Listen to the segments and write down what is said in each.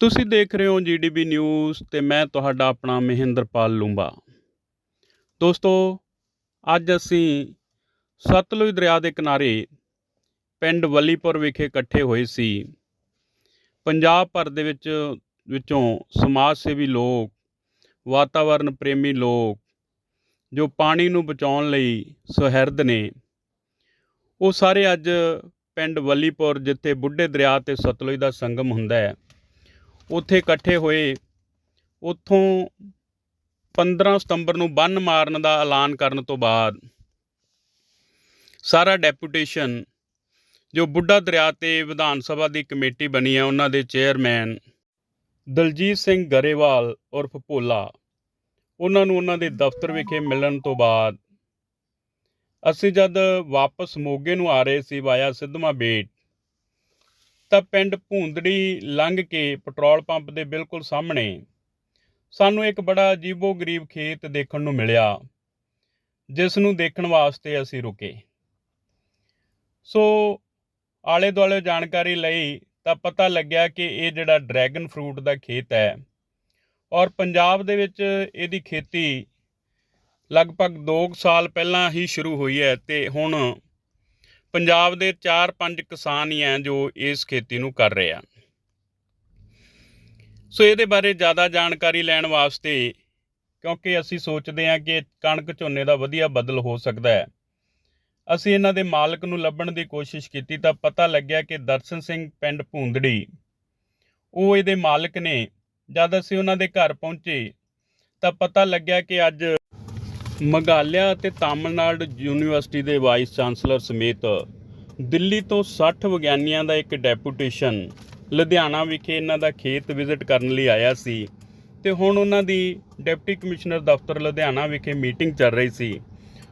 ਤੁਸੀਂ ਦੇਖ ਰਹੇ ਹੋ ਜੀਡੀਬੀ ਨਿਊਜ਼ ਤੇ ਮੈਂ ਤੁਹਾਡਾ ਆਪਣਾ ਮਹਿੰਦਰਪਾਲ ਲੂੰਬਾ। ਦੋਸਤੋ, ਅੱਜ ਅਸੀਂ ਸਤਲੁਜ ਦਰਿਆ ਦੇ ਕਿਨਾਰੇ ਪਿੰਡ ਵੱਲੀਪੁਰ ਵਿਖੇ ਇਕੱਠੇ ਹੋਏ ਸੀ। ਪੰਜਾਬ ਭਰ ਦੇ ਵਿੱਚ, ਵਿੱਚੋਂ ਸਮਾਜ ਸੇਵੀ ਲੋਕ ਵਾਤਾਵਰਣ ਪ੍ਰੇਮੀ ਲੋਕ, ਜੋ ਪਾਣੀ ਨੂੰ ਬਚਾਉਣ ਲਈ ਸੁਹਿਰਦ ਨੇ, ਉਹ ਸਾਰੇ ਅੱਜ ਪਿੰਡ ਵੱਲੀਪੁਰ, ਜਿੱਥੇ ਬੁੱਢੇ ਦਰਿਆ ਤੇ ਸਤਲੁਜ ਦਾ ਸੰਗਮ ਹੁੰਦਾ ਹੈ। ਉੱਥੇ ਇਕੱਠੇ ਹੋਏ, ਉੱਥੋਂ 15 ਸਤੰਬਰ ਨੂੰ ਬੰਨ ਮਾਰਨ ਦਾ ਐਲਾਨ ਕਰਨ ਤੋਂ ਬਾਅਦ ਸਾਰਾ ਡੈਪੂਟੇਸ਼ਨ, ਜੋ ਬੁੱਢਾ ਦਰਿਆ ਤੇ ਵਿਧਾਨ ਸਭਾ ਦੀ ਕਮੇਟੀ ਬਣੀ ਹੈ ਉਹਨਾਂ ਦੇ ਚੇਅਰਮੈਨ ਦਲਜੀਤ ਸਿੰਘ ਗਰੇਵਾਲ ਉਰਫ ਭੋਲਾ, ਉਹਨਾਂ ਨੂੰ ਉਹਨਾਂ ਦੇ ਦਫ਼ਤਰ ਵਿਖੇ ਮਿਲਣ ਤੋਂ ਬਾਅਦ ਅਸੀਂ ਜਦ ਵਾਪਸ ਮੋਗੇ ਨੂੰ ਆ ਰਹੇ ਸੀ ਵਾਇਆ ਸਿੱਧਵਾਂ ਬੇਟ ਤਾਂ ਪਿੰਡ ਭੂੰਦੜੀ ਲੰਘ ਕੇ ਪੈਟਰੋਲ ਪੰਪ ਦੇ ਬਿਲਕੁਲ ਸਾਹਮਣੇ ਸਾਨੂੰ ਇੱਕ ਬੜਾ ਅਜੀਬੋ ਗਰੀਬ ਖੇਤ ਦੇਖਣ ਨੂੰ ਮਿਲਿਆ, ਜਿਸ ਨੂੰ ਦੇਖਣ ਵਾਸਤੇ ਅਸੀਂ ਰੁਕੇ। ਸੋ ਆਲੇ ਦੁਆਲੇ ਜਾਣਕਾਰੀ ਲਈ ਤਾਂ ਪਤਾ ਲੱਗਿਆ ਕਿ ਇਹ ਜਿਹੜਾ ਡਰੈਗਨ ਫਰੂਟ ਦਾ ਖੇਤ ਹੈ ਔਰ ਪੰਜਾਬ ਦੇ ਵਿੱਚ ਇਹਦੀ ਖੇਤੀ ਲਗਭਗ 2 ਸਾਲ ਪਹਿਲਾਂ ਹੀ ਸ਼ੁਰੂ ਹੋਈ ਹੈ ਤੇ ਹੁਣ ਪੰਜਾਬ ਦੇ 4-5 ਕਿਸਾਨ ਹੀ ਆ ਜੋ ਇਸ ਖੇਤੀ ਨੂੰ ਕਰ ਰਹੇ ਆ। ਸੋ ਇਹਦੇ ਬਾਰੇ ਜ਼ਿਆਦਾ ਜਾਣਕਾਰੀ ਲੈਣ ਵਾਸਤੇ ਕਿਉਂਕਿ ਅਸੀਂ ਸੋਚਦੇ ਹਾਂ ਕਿ ਕਣਕ ਝੋਨੇ ਦਾ ਵਧੀਆ ਬਦਲ ਹੋ ਸਕਦਾ ਹੈ। ਅਸੀਂ ਇਹਨਾਂ ਦੇ ਮਾਲਕ ਨੂੰ ਲੱਭਣ ਦੀ ਕੋਸ਼ਿਸ਼ ਕੀਤੀ ਤਾਂ ਪਤਾ ਲੱਗਿਆ ਕਿ ਦਰਸ਼ਨ ਸਿੰਘ ਪਿੰਡ ਭੂੰਦੜੀ, ਉਹ ਇਹਦੇ ਮਾਲਕ ਨੇ। ਜਦ ਅਸੀਂ ਉਹਨਾਂ ਦੇ ਘਰ ਪਹੁੰਚੇ ਤਾਂ ਪਤਾ ਲੱਗਿਆ ਕਿ ਅੱਜ ਮੇਘਾਲਿਆ ਅਤੇ ਤਾਮਿਲਨਾਡੂ ਯੂਨੀਵਰਸਿਟੀ ਦੇ ਵਾਈਸ ਚਾਂਸਲਰ ਸਮੇਤ ਦਿੱਲੀ ਤੋਂ 60 ਵਿਗਿਆਨੀਆਂ ਦਾ ਇੱਕ ਡੈਪੂਟੇਸ਼ਨ ਲੁਧਿਆਣਾ ਵਿਖੇ ਇਹਨਾਂ ਦਾ ਖੇਤ ਵਿਜ਼ਿਟ ਕਰਨ ਲਈ ਆਇਆ ਸੀ ਤੇ ਹੁਣ ਉਹਨਾਂ ਦੀ ਡਿਪਟੀ ਕਮਿਸ਼ਨਰ ਦਫ਼ਤਰ ਲੁਧਿਆਣਾ ਵਿਖੇ ਮੀਟਿੰਗ ਚੱਲ ਰਹੀ ਸੀ।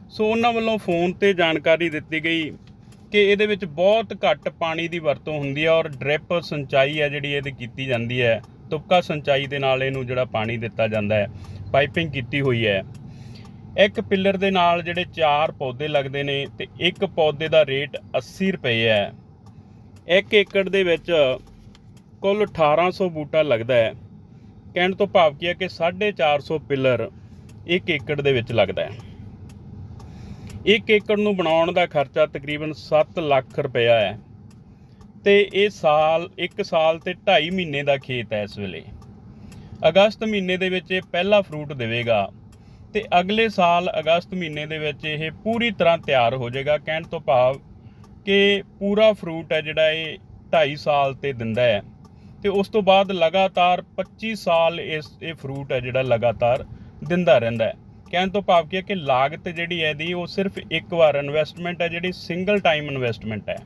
ਸੋ ਉਹਨਾਂ ਵੱਲੋਂ ਫੋਨ ਤੇ ਜਾਣਕਾਰੀ ਦਿੱਤੀ ਗਈ ਕਿ ਇਹਦੇ ਵਿੱਚ ਬਹੁਤ ਘੱਟ ਪਾਣੀ ਦੀ ਵਰਤੋਂ ਹੁੰਦੀ ਹੈ ਔਰ ਡ੍ਰਿਪ ਸਿੰਚਾਈ ਹੈ ਜਿਹੜੀ ਇਹਦੀ ਕੀਤੀ ਜਾਂਦੀ ਹੈ, ਤੁਪਕਾ ਸਿੰਚਾਈ ਦੇ ਨਾਲ ਇਹਨੂੰ ਜਿਹੜਾ ਪਾਣੀ ਦਿੱਤਾ ਜਾਂਦਾ ਹੈ, ਪਾਈਪਿੰਗ ਕੀਤੀ ਹੋਈ ਹੈ। ਇੱਕ ਪਿੱਲਰ ਦੇ ਨਾਲ ਜਿਹੜੇ ਚਾਰ ਪੌਦੇ ਲੱਗਦੇ ਨੇ ਤੇ ਇੱਕ ਪੌਦੇ ਦਾ ਰੇਟ 80 ਰੁਪਏ ਹੈ। ਇੱਕ ਏਕੜ ਦੇ ਵਿੱਚ ਕੁੱਲ 1800 ਬੂਟਾ ਲੱਗਦਾ ਹੈ। ਕਹਿਣ ਤੋਂ ਭਾਵ ਕੀ ਹੈ ਕਿ 450 ਪਿੱਲਰ ਇੱਕ ਏਕੜ ਦੇ ਵਿੱਚ ਲੱਗਦਾ ਹੈ। ਇੱਕ ਏਕੜ ਨੂੰ ਬਣਾਉਣ ਦਾ ਖਰਚਾ ਤਕਰੀਬਨ 7 ਲੱਖ ਰੁਪਇਆ ਹੈ ਤੇ ਇਹ ਸਾਲ 1 ਸਾਲ ਤੇ 2.5 ਮਹੀਨੇ ਦਾ ਖੇਤ ਹੈ ਇਸ ਵੇਲੇ। ਅਗਸਤ ਮਹੀਨੇ ਦੇ ਵਿੱਚ ਇਹ ਪਹਿਲਾ ਫਰੂਟ ਦੇਵੇਗਾ। ਤੇ ਅਗਲੇ ਸਾਲ ਅਗਸਤ ਮਹੀਨੇ ਦੇ ਵਿੱਚ ਇਹ ਪੂਰੀ ਤਰ੍ਹਾਂ ਤਿਆਰ ਹੋ ਜਾਏਗਾ। ਕਹਿਣ ਤੋਂ ਭਾਵ ਕਿ ਪੂਰਾ ਫਰੂਟ ਹੈ ਜਿਹੜਾ ਇਹ 2.5 ਸਾਲ ਤੇ ਦਿੰਦਾ ਹੈ। ਤੇ ਉਸ ਤੋਂ ਬਾਅਦ ਲਗਾਤਾਰ 25 ਸਾਲ ਇਸ, ਇਹ ਫਰੂਟ ਹੈ ਜਿਹੜਾ ਲਗਾਤਾਰ ਦਿੰਦਾ ਰਹਿੰਦਾ ਹੈ। ਕਹਿਣ ਤੋਂ ਭਾਵ ਕੀ ਹੈ ਕਿ ਲਾਗਤ ਜਿਹੜੀ ਹੈ ਦੀ ਉਹ ਸਿਰਫ ਇੱਕ ਵਾਰ ਇਨਵੈਸਟਮੈਂਟ ਹੈ, ਜਿਹੜੀ ਸਿੰਗਲ ਟਾਈਮ ਇਨਵੈਸਟਮੈਂਟ ਹੈ।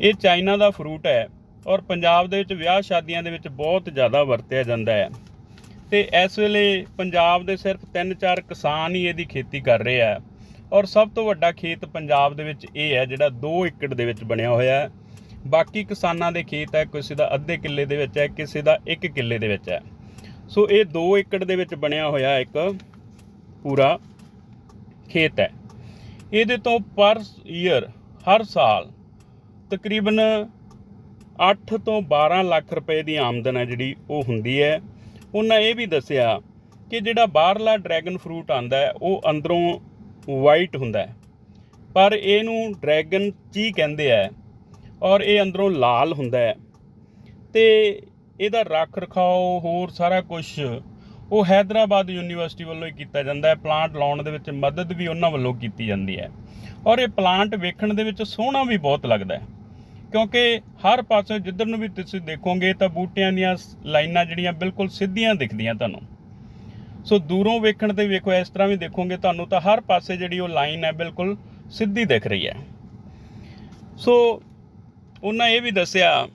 ਇਹ ਚਾਈਨਾ ਦਾ ਫਰੂਟ ਹੈ ਔਰ ਪੰਜਾਬ ਦੇ ਵਿੱਚ ਵਿਆਹ ਸ਼ਾਦੀਆਂ ਦੇ ਵਿੱਚ ਬਹੁਤ ਜ਼ਿਆਦਾ ਵਰਤਿਆ ਜਾਂਦਾ ਹੈ। ਤੇ ਇਸ ਵੇਲੇ ਪੰਜਾਬ ਦੇ ਸਿਰਫ 3-4 ਕਿਸਾਨ ਹੀ ਇਹਦੀ ਖੇਤੀ ਕਰ ਰਹੇ ਆ। ਔਰ ਸਭ ਤੋਂ ਵੱਡਾ ਖੇਤ ਪੰਜਾਬ ਦੇ ਵਿੱਚ ਇਹ ਹੈ, ਜਿਹੜਾ 2 ਏਕੜ ਦੇ ਵਿੱਚ ਬਣਿਆ ਹੋਇਆ ਹੈ। ਬਾਕੀ ਕਿਸਾਨਾਂ ਦੇ ਖੇਤ ਹੈ, ਕਿਸੇ ਦਾ ਅੱਧੇ ਕਿੱਲੇ ਦੇ ਵਿੱਚ ਹੈ, ਕਿਸੇ ਦਾ 1 ਕਿੱਲੇ ਦੇ ਵਿੱਚ ਹੈ। ਸੋ ਇਹ 2 ਏਕੜ ਦੇ ਵਿੱਚ ਬਣਿਆ ਹੋਇਆ ਇੱਕ ਪੂਰਾ ਖੇਤ ਹੈ। ਇਹਦੇ ਤੋਂ ਪਰ ਈਅਰ ਹਰ ਸਾਲ ਤਕਰੀਬਨ 8 ਤੋਂ 12 ਲੱਖ ਰੁਪਏ ਦੀ ਆਮਦਨ ਹੈ ਜਿਹੜੀ ਉਹ ਹੁੰਦੀ ਹੈ। ਉਹਨਾਂ ਇਹ ਵੀ ਦੱਸਿਆ ਕਿ ਜਿਹੜਾ ਬਾਹਰਲਾ ਡਰੈਗਨ ਫਰੂਟ ਆਂਦਾ ਹੈ, ਉਹ ਅੰਦਰੋਂ ਵਾਈਟ ਹੁੰਦਾ ਹੈ। ਪਰ ਇਹਨੂੰ ਡਰੈਗਨ ਚੀ ਕਹਿੰਦੇ ਆ ਔਰ ਇਹ ਅੰਦਰੋਂ ਲਾਲ ਹੁੰਦਾ ਹੈ। ਤੇ ਇਹਦਾ ਰੱਖ ਰਖਾਓ ਹੋਰ ਸਾਰਾ ਕੁਝ ਉਹ ਹైదరాబాద్ ਯੂਨੀਵਰਸਿਟੀ ਵੱਲੋਂ ਹੀ ਕੀਤਾ ਜਾਂਦਾ ਹੈ। ਪਲਾਂਟ ਲਾਉਣ ਦੇ ਵਿੱਚ ਮਦਦ ਵੀ ਉਹਨਾਂ ਵੱਲੋਂ ਕੀਤੀ ਜਾਂਦੀ ਹੈ। ਔਰ ਇਹ ਪਲਾਂਟ ਵੇਖਣ ਦੇ ਵਿੱਚ ਸੋਹਣਾ ਵੀ ਬਹੁਤ ਲੱਗਦਾ ਹੈ। ਕਿਉਂਕਿ ਹਰ ਪਾਸੇ ਜਿੱਧਰ ਨੂੰ ਵੀ ਤੁਸੀਂ ਦੇਖੋਗੇ ਤਾਂ ਬੂਟਿਆਂ ਦੀਆਂ ਲਾਈਨਾਂ ਜਿਹੜੀਆਂ ਬਿਲਕੁਲ ਸਿੱਧੀਆਂ ਦਿਖਦੀਆਂ ਤੁਹਾਨੂੰ। ਸੋ ਦੂਰੋਂ ਵੇਖਣ ਤੇ ਵੇਖੋ, ਇਸ ਤਰ੍ਹਾਂ ਵੀ ਦੇਖੋਗੇ ਤੁਹਾਨੂੰ ਤਾਂ ਹਰ ਪਾਸੇ ਜਿਹੜੀ ਉਹ ਲਾਈਨ ਹੈ ਬਿਲਕੁਲ ਸਿੱਧੀ ਦਿਖ ਰਹੀ ਹੈ। ਸੋ ਉਹਨਾਂ ਇਹ ਵੀ ਦੱਸਿਆ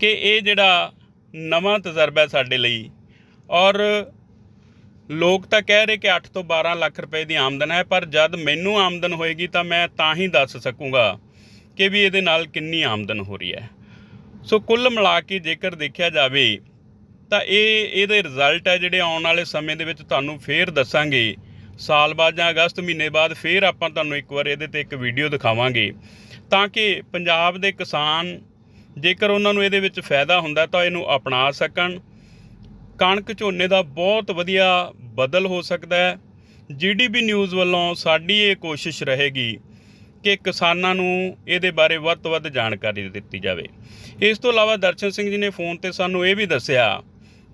ਕਿ ਇਹ ਜਿਹੜਾ ਨਵਾਂ ਤਜਰਬਾ ਹੈ ਸਾਡੇ ਲਈ ਔਰ ਲੋਕ ਤਾਂ ਕਹਿ ਰਹੇ ਕਿ 8 ਤੋਂ 12 ਲੱਖ ਰੁਪਏ ਦੀ ਆਮਦਨ ਹੈ, ਪਰ ਜਦ ਮੈਨੂੰ ਆਮਦਨ ਹੋਏਗੀ ਤਾਂ ਮੈਂ ਤਾਂ ਹੀ ਦੱਸ ਸਕੂੰਗਾ ਕਿ ਵੀ ਇਹਦੇ ਨਾਲ ਕਿੰਨੀ ਆਮਦਨ ਹੋ ਰਹੀ ਹੈ। ਸੋ ਕੁੱਲ ਮਿਲਾ ਕੇ ਜੇਕਰ ਦੇਖਿਆ ਜਾਵੇ, ਤਾਂ ਇਹ, ਇਹਦੇ ਰਿਜ਼ਲਟ ਹੈ ਜਿਹੜੇ ਆਉਣ ਵਾਲੇ ਸਮੇਂ ਦੇ ਵਿੱਚ ਤੁਹਾਨੂੰ ਫੇਰ ਦੱਸਾਂਗੇ। ਸਾਲ ਬਾਅਦ ਜਾਂ ਅਗਸਤ ਮਹੀਨੇ ਬਾਅਦ ਫੇਰ ਆਪਾਂ ਤੁਹਾਨੂੰ ਇੱਕ ਵਾਰ ਇਹਦੇ ਤੇ ਇੱਕ ਵੀਡੀਓ ਦਿਖਾਵਾਂਗੇ। ਤਾਂ ਕਿ ਪੰਜਾਬ ਦੇ ਕਿਸਾਨ ਜੇਕਰ ਉਹਨਾਂ ਨੂੰ ਇਹਦੇ ਵਿੱਚ ਫਾਇਦਾ ਹੁੰਦਾ ਤਾਂ ਇਹਨੂੰ ਅਪਣਾ ਸਕਣ। ਕਣਕ ਝੋਨੇ ਦਾ ਬਹੁਤ ਵਧੀਆ ਬਦਲ ਹੋ ਸਕਦਾ ਹੈ। ਜੀਡੀਪੀ ਨਿਊਜ਼ ਵੱਲੋਂ ਸਾਡੀ ਇਹ ਕੋਸ਼ਿਸ਼ ਰਹੇਗੀ ਕਿ ਕਿਸਾਨਾਂ ਨੂੰ ਇਹਦੇ ਬਾਰੇ ਵੱਧ ਤੋਂ ਵੱਧ ਜਾਣਕਾਰੀ ਦਿੱਤੀ ਜਾਵੇ। ਇਸ ਤੋਂ ਇਲਾਵਾ ਦਰਸ਼ਨ ਸਿੰਘ ਜੀ ਨੇ ਫੋਨ ਤੇ ਸਾਨੂੰ ਇਹ ਵੀ ਦੱਸਿਆ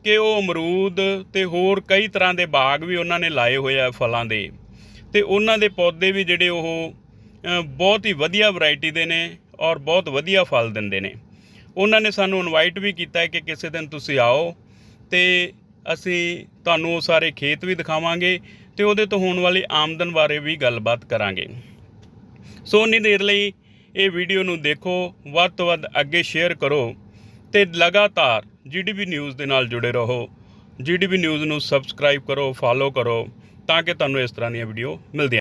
ਕਿ ਉਹ ਅਮਰੂਦ ਤੇ ਹੋਰ ਕਈ ਤਰ੍ਹਾਂ ਦੇ ਬਾਗ ਵੀ ਉਹਨਾਂ ਨੇ ਲਾਏ ਹੋਏ ਆ ਫਲਾਂ ਦੇ। ਤੇ ਉਹਨਾਂ ਦੇ ਪੌਦੇ ਵੀ ਜਿਹੜੇ ਉਹ ਬਹੁਤ ਹੀ ਵਧੀਆ ਵੈਰਾਈਟੀ ਦੇ ਨੇ ਔਰ ਬਹੁਤ ਵਧੀਆ ਫਲ ਦਿੰਦੇ ਨੇ। ਉਹਨਾਂ ਨੇ ਸਾਨੂੰ ਇਨਵਾਈਟ ਵੀ ਕੀਤਾ ਕਿ ਕਿਸੇ ਦਿਨ ਤੁਸੀਂ ਆਓ ਤੇ ਅਸੀਂ ਤੁਹਾਨੂੰ ਉਹ ਸਾਰੇ ਖੇਤ ਵੀ ਦਿਖਾਵਾਂਗੇ ਤੇ ਉਹਦੇ ਤੋਂ ਹੋਣ ਵਾਲੀ ਆਮਦਨ ਬਾਰੇ ਵੀ ਗੱਲਬਾਤ ਕਰਾਂਗੇ। ਸੋ ਉਨੀ ਦੇਰ ਲਈ ਇਹ ਵੀਡੀਓ ਨੂੰ ਦੇਖੋ, ਵੱਧ ਤੋਂ ਵੱਧ ਅੱਗੇ ਸ਼ੇਅਰ ਕਰੋ ਤੇ ਲਗਾਤਾਰ ਜੀਡੀਪੀ ਨਿਊਜ਼ ਦੇ ਨਾਲ ਜੁੜੇ ਰਹੋ। ਜੀਡੀਪੀ ਨਿਊਜ਼ ਨੂੰ ਸਬਸਕ੍ਰਾਈਬ ਕਰੋ ਫਾਲੋ ਕਰੋ ਤਾਂ ਕਿ ਤੁਹਾਨੂੰ ਇਸ ਤਰ੍ਹਾਂ ਦੀਆਂ ਵੀਡੀਓ ਮਿਲਦੀਆਂ